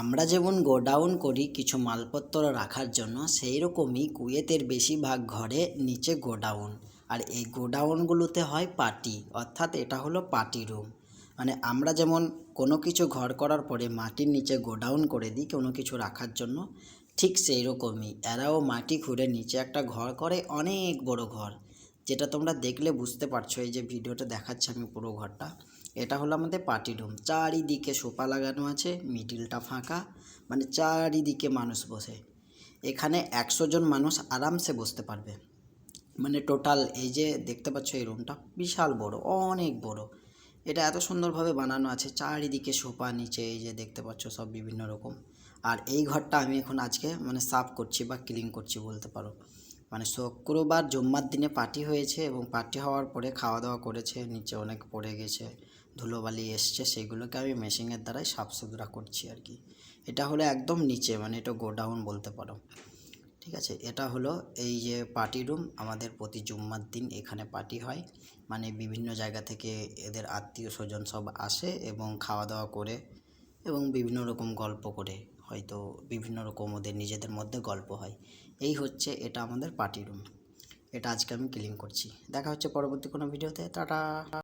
আমরা যেমন গোডাউন করি কিছু মালপত্র রাখার জন্য সেই রকমই কুয়েতের বেশিরভাগ ঘরে নিচে গোডাউন। আর এই গোডাউনগুলোতে হয় পার্টি, অর্থাৎ এটা হলো পার্টি রুম। মানে আমরা যেমন কোনো কিছু ঘর করার পরে মাটির নিচে গোডাউন করে দিই কোনো কিছু রাখার জন্য, ঠিক সেই রকমই এরাও মাটি খুঁড়ে নিচে একটা ঘর করে, অনেক বড় ঘর। যেটা তোমরা দেখলে বুঝতে পারছ, এই যে ভিডিওটা দেখাচ্ছি আমি পুরো ঘরটা, এটা হলো আমাদের পার্টি রুম চারিদিকে সোফা লাগানো আছে মিডিলটা ফাঁকা মানে চারিদিকে মানুষ বসে। এখানে একশো জন মানুষ আরামসে বসতে পারবে। মানে টোটাল এই যে দেখতে পাচ্ছ এই রুমটা বিশাল বড়, অনেক বড়। এটা এত সুন্দরভাবে বানানো আছে, চারিদিকে সোফা, নিচে এই যে দেখতে পাচ্ছ সব বিভিন্ন রকম। আর এই ঘরটা আমি এখন আজকে মানে সাফ করছি বা ক্লিন করছি বলতে পারো। মানে শুক্রবার জুম্মার দিনে পার্টি হয়েছে এবং পার্টি হওয়ার পরে খাওয়া দাওয়া করেছে, নিচে অনেক পড়ে গেছে, ধুলোবালি এসছে, সেগুলোকে আমি মেশিনের দ্বারাই সাফ সুতরা করছি আর কি। এটা হলো একদম নিচে মানে এটা গোডাউন বলতে পারো। ঠিক আছে, এটা হলো এই যে পার্টি রুম, আমাদের প্রতি জুম্মার দিন এখানে পার্টি হয়। মানে বিভিন্ন জায়গা থেকে এদের আত্মীয় স্বজন সব আসে এবং খাওয়া দাওয়া করে এবং বিভিন্ন রকম গল্প করে। হয়তো বিভিন্ন রকম ওদের নিজেদের মধ্যে গল্প হয়। এই হচ্ছে এটা আমাদের পার্টি রুম এটা আজকে আমি ক্লিন করছি। দেখা হচ্ছে পরবর্তী কোনো ভিডিওতে টাটা!